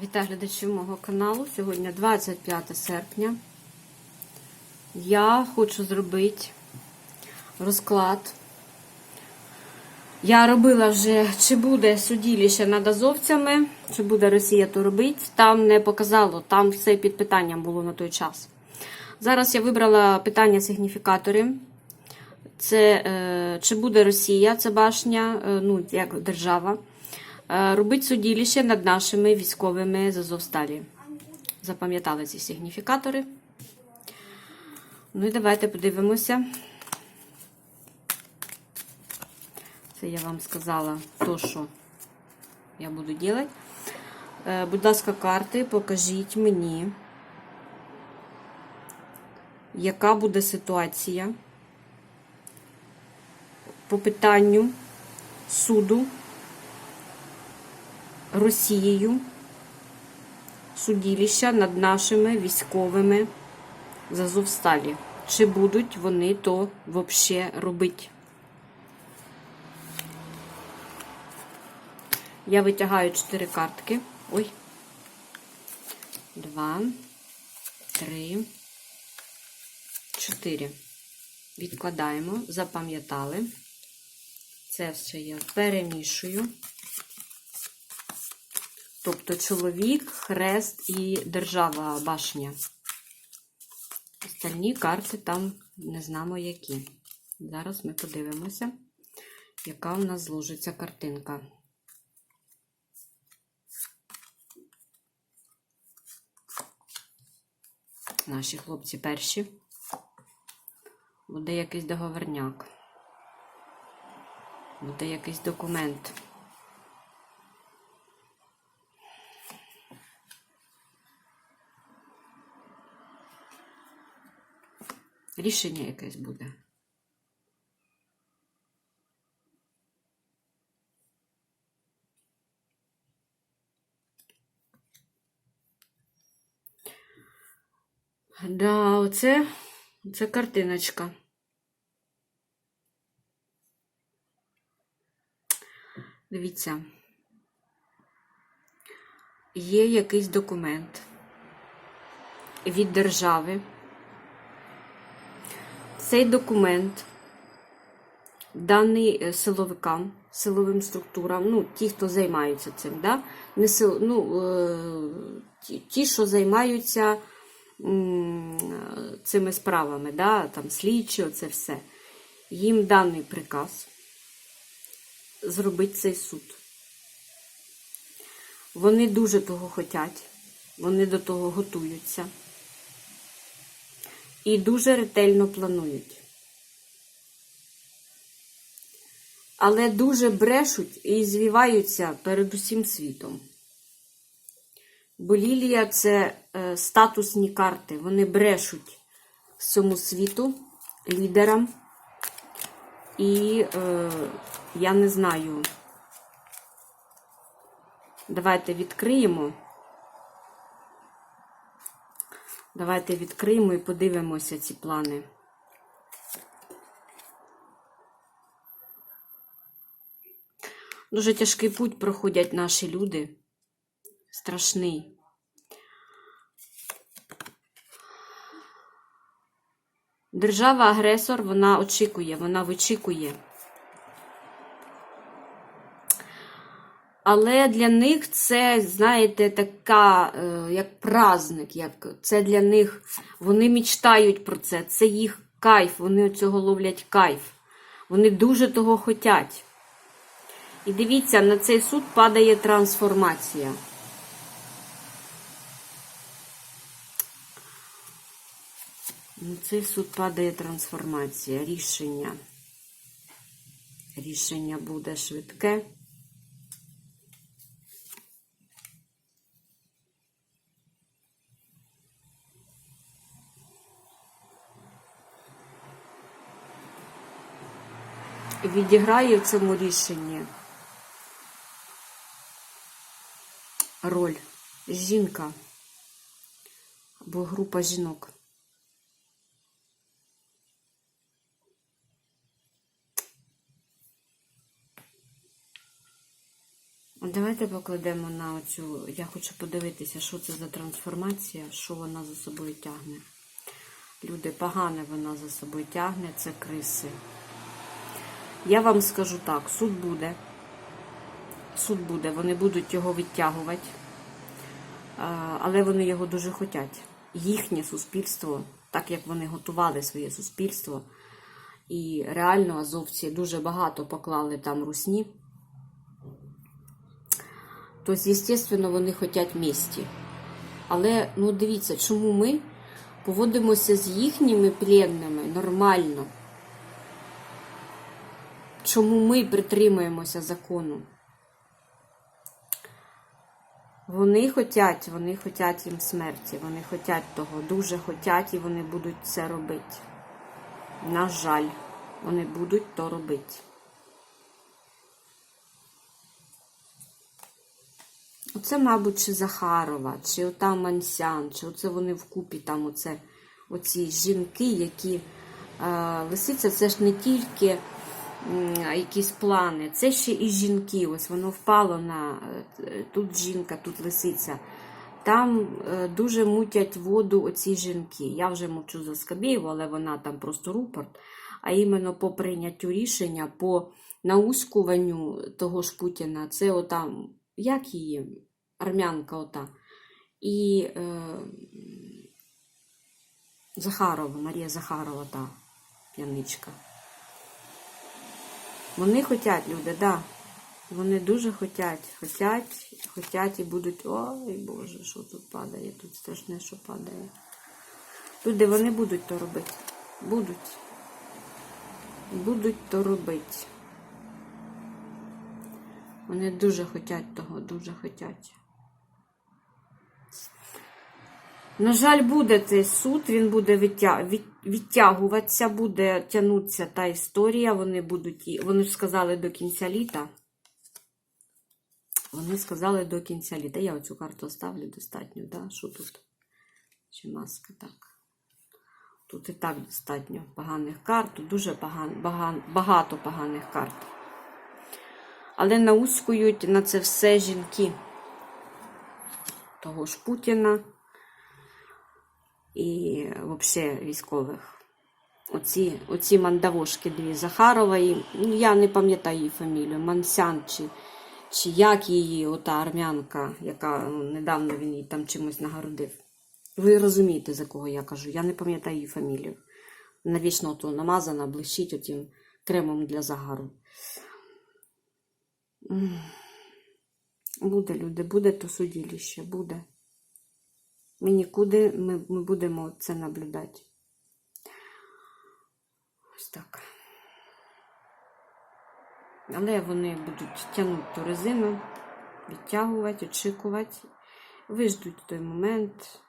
Вітаю глядачів мого каналу. Сьогодні 25 серпня. Я хочу зробити розклад. Я робила вже, чи буде судилище над азовцями, чи буде Росія то робити. Там не показало, там все під питанням було на той час. Зараз я вибрала питання сигніфікатори. Це е, чи буде Росія, це башня, е, ну, як держава, робить судилище над нашими військовими з Азовсталі. Запам'ятали ці сигніфікатори. Ну і давайте подивимося. Це я вам сказала то, що я буду робити. Е, будь ласка, карти, покажіть мені, яка буде ситуація по питанню суду Росією судилища над нашими військовими з Азовсталі. Чи будуть вони то взагалі робити? Я витягаю чотири картки. Ой. Два, три, чотири. Відкладаємо, запам'ятали. Це все я перемішую. Тобто чоловік, хрест і держава башня. Остальні карти там не знаємо які. Зараз ми подивимося, яка у нас зложиться картинка. Наші хлопці перші. Буде якийсь договорняк. Буде якийсь документ. Рішення якесь буде. Да, оце, це картиночка. Дивіться, є якийсь документ від держави. Цей документ даний е, силовикам, силовим структурам, ну, ті, хто займаються цим, да? Не сил, ну, е, ті, що займаються цими справами, да? там слідчі, це все. Їм даний приказ зробити цей суд. Вони дуже того хочуть, вони до того готуються і дуже ретельно планують. Але дуже брешуть і звіваються перед усім світом. Бо Лілія це е, статусні карти. Вони брешуть всьому світу, лідерам. І е, я не знаю. Давайте відкриємо. Давайте відкриємо і подивимося ці плани. Дуже тяжкий путь проходять наші люди. Страшний. Держава-агресор, вона очікує, вона вичікує. Але для них це, знаєте, така, е, як праздник, як це для них, вони мечтають про це, це їх кайф, вони цього ловлять кайф. Вони дуже того хочуть. І дивіться, на цей суд падає трансформація. На цей суд падає трансформація. Рішення. Рішення буде швидке. Відіграє в цьому рішенні роль жінка або група жінок. Давайте покладемо на оцю. Я хочу подивитися, що це за трансформація, що вона за собою тягне. Люди, погане вона за собою тягне, це криси. Я вам скажу так: суд буде. Суд буде, вони будуть його відтягувати, але вони його дуже хочуть. Їхнє суспільство, так як вони готували своє суспільство, і реально азовці дуже багато поклали там русні. Тобто, звісно, вони хочуть місті. Але ну дивіться, чому ми поводимося з їхніми пленними нормально? Чому ми притримуємося закону? Вони хотять, вони хотять їм смерті, вони хотять того, дуже хотять і вони будуть це робити. На жаль, вони будуть то робити. Оце, мабуть, чи Захарова, чи ота Мансян, чи оце вони вкупі там оце, оці жінки, які. Е, лисиця це ж не тільки якісь плани, це ще і жінки. Ось воно впало на е, тут жінка, тут лисиця. Там е, дуже мутять воду оці жінки. Я вже мовчу за Скабєєву, але вона там просто рупорт. А іменно по прийняттю рішення, по науськуванню того ж Путіна, це отам, як її, армянка ота. І е, Захарова, Марія Захарова, та п'яничка. Вони хочуть, люди, да. Вони дуже хочуть, хочуть, хочуть і будуть. Ой, Боже, що тут падає? Тут страшне, що падає. Люди, вони будуть то робити. Будуть. Будуть то робити. Вони дуже хочуть того, дуже хотять. На жаль, буде цей суд, він буде відтя- від- відтягуватися, буде тягнутися та історія. Вони будуть, вони ж сказали до кінця літа. Вони сказали до кінця літа. Я оцю карту оставлю достатньо, да? Що тут? Чи маска так? Тут і так достатньо поганих карт, дуже поган, баган, багато поганих карт. Але науськують на це все жінки того ж Путіна і взагалі військових. Оці, оці мандавошки дві Захарової, ну я не пам'ятаю її фамілію, Мансян чи, чи як її, ота армянка, яка ну, недавно він її там чимось нагородив. Ви розумієте, за кого я кажу, я не пам'ятаю її фамілію. Навічно то намазана, блищить отим кремом для загару. Буде, люди, буде то судилище, буде. Ми нікуди ми, ми будемо це наблюдати. Ось так. Але вони будуть тягнути ту резину, відтягувати, очікувати, виждуть той момент.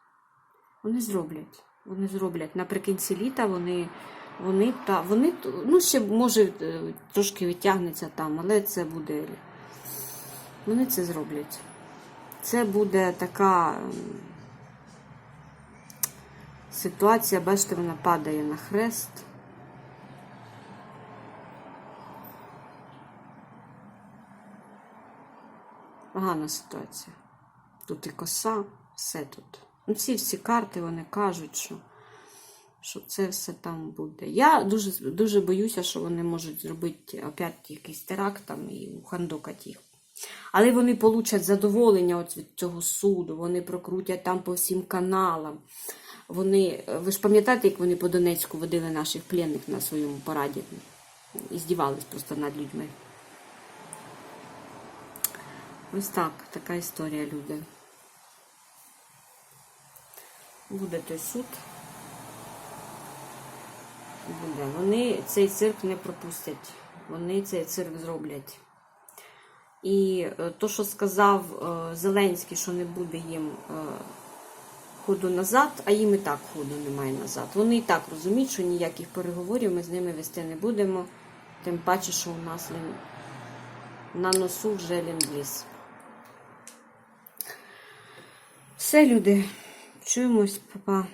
Вони зроблять. Вони зроблять. Наприкінці літа вони, вони, та, вони ну, ще може е, трошки відтягнеться там, але це буде. Вони це зроблять. Це буде така ситуація, бачите, вона падає на хрест. Погана ситуація. Тут і коса, все тут. Ну, ці всі карти вони кажуть, що, що це все там буде. Я дуже, дуже боюся, що вони можуть зробити опять якийсь теракт там і ухандокати їх. Але вони получать задоволення от від цього суду, вони прокрутять там по всім каналам. Вони, ви ж пам'ятаєте, як вони по Донецьку водили наших пленних на своєму параді і здівались просто над людьми. Ось так, така історія, люди. Буде той суд. Буде. Вони цей цирк не пропустять. Вони цей цирк зроблять. І е, то, що сказав е, Зеленський, що не буде їм е, ходу назад, а їм і так ходу немає назад. Вони і так розуміють, що ніяких переговорів ми з ними вести не будемо. Тим паче, що у нас на носу вже ліндліз. Все, люди, чуємось, папа.